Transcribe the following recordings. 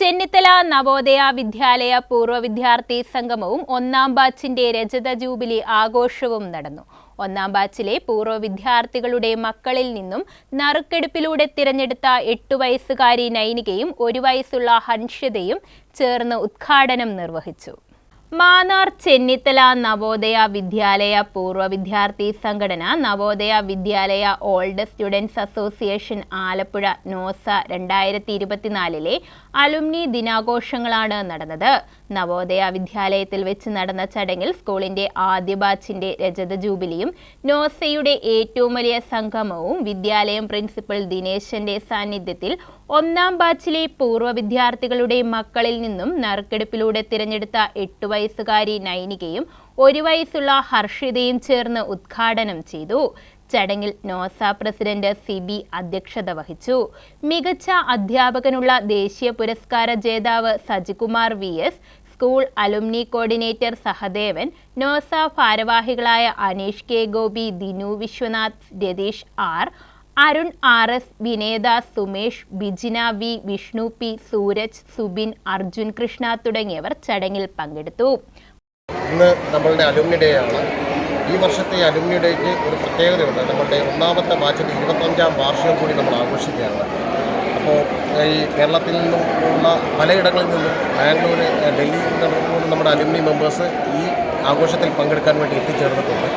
ചെന്നിത്തല നവോദയ വിദ്യാലയ പൂർവ വിദ്യാർത്ഥി സംഗമവും ഒന്നാം ബാച്ചിന്റെ രജത ജൂബിലി ആഘോഷവും നടന്നു. ഒന്നാം ബാച്ചിലെ പൂർവ വിദ്യാർത്ഥികളുടെ മക്കളിൽ നിന്നും നറുക്കെടുപ്പിലൂടെ തിരഞ്ഞെടുത്ത എട്ടു വയസ്സുകാരി നൈനികയും ഒരു വയസ്സുള്ള ഹൻഷ്യതയും ചേർന്ന് ഉദ്ഘാടനം നിർവഹിച്ചു. മാന്നാർ ചെന്നിത്തല നവോദയ വിദ്യാലയ പൂർവ വിദ്യാർത്ഥി സംഘടന Navodaya Vidyalaya old students association Alappuzha NOSA രണ്ടായിരത്തി ഇരുപത്തിനാലിലെ അലുമിനി ദിനാഘോഷങ്ങളാണ് നടന്നത്. നവോദയ വിദ്യാലയത്തിൽ വെച്ച് നടന്ന ചടങ്ങിൽ സ്കൂളിന്റെ ആദ്യ ബാച്ചിന്റെ രജത ജൂബിലിയും നോസയുടെ ഏറ്റവും വലിയ സംഗമവും വിദ്യാലയം പ്രിൻസിപ്പൽ ദിനേശന്റെ സാന്നിധ്യത്തിൽ ഒന്നാം ബാച്ചിലെ പൂർവ വിദ്യാർത്ഥികളുടെ മക്കളിൽ നിന്നും നറുക്കെടുപ്പിലൂടെ തിരഞ്ഞെടുത്ത എട്ടു വയസ്സുകാരി നൈനികയും ഒരു വയസ്സുള്ള ഹർഷിതയും ചേർന്ന് ഉദ്ഘാടനം ചെയ്തു. ചടങ്ങിൽ നോസ പ്രസിഡന്റ് സി ബി അധ്യക്ഷത വഹിച്ചു. മികച്ച അധ്യാപകനുള്ള ദേശീയ പുരസ്കാര ജേതാവ് Sajikumar V S school alumni coordinator Sahadevan NOSA ഭാരവാഹികളായ Aneesh K Gopi Dinu Viswanath Ratheesh R Arun R S Vinedas Sumesh Bijina V Vishnu P Sooraj Subin Arjun Krishna തുടങ്ങിയവർ ചടങ്ങിൽ പങ്കെടുത്തു. ഇന്ന് നമ്മളുടെ അലുമിനി ഡേ ആണ് ഈ വർഷത്തെ അലുമിനി ഡേക്ക് ഒരു പ്രത്യേകതയുണ്ട്. നമ്മളുടെ ഒന്നാമത്തെ ബാച്ചിന്റെ ഇരുപത്തഞ്ചാം വാർഷികം കൂടി നമ്മൾ ആഘോഷിക്കുകയാണ്. അപ്പോൾ ഈ കേരളത്തിൽ നിന്നും ഉള്ള പലയിടങ്ങളിൽ നിന്നും ബാംഗ്ലൂർ ഡൽഹിയിൽ നിന്നും നമ്മുടെ അലുമിനി മെമ്പേഴ്സ് ഈ ആഘോഷത്തിൽ പങ്കെടുക്കാൻ വേണ്ടി എത്തിച്ചേർന്നിട്ടുണ്ട്.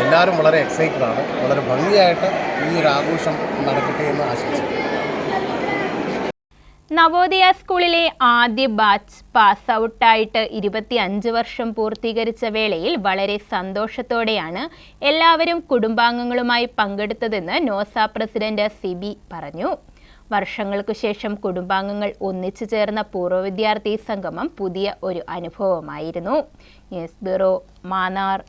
എല്ലാവരും വളരെ എക്സൈറ്റഡ് ആണ്. വളരെ ഭംഗിയായിട്ട് ഈ ഒരു ആഘോഷം നടക്കട്ടെ എന്ന് ആശംസിക്കുന്നു. നവോദയ സ്കൂളിലെ ആദ്യ ബാച്ച് പാസ് ഔട്ടായിട്ട് ഇരുപത്തി അഞ്ച് വർഷം പൂർത്തീകരിച്ച വേളയിൽ വളരെ സന്തോഷത്തോടെയാണ് എല്ലാവരും കുടുംബാംഗങ്ങളുമായി പങ്കെടുത്തതെന്ന് നോസ പ്രസിഡന്റ് സിബി പറഞ്ഞു. വർഷങ്ങൾക്കു ശേഷം കുടുംബാംഗങ്ങൾ ഒന്നിച്ചു ചേർന്ന പൂർവ വിദ്യാർത്ഥി സംഗമം പുതിയ ഒരു അനുഭവമായിരുന്നു. News bureau Mannar.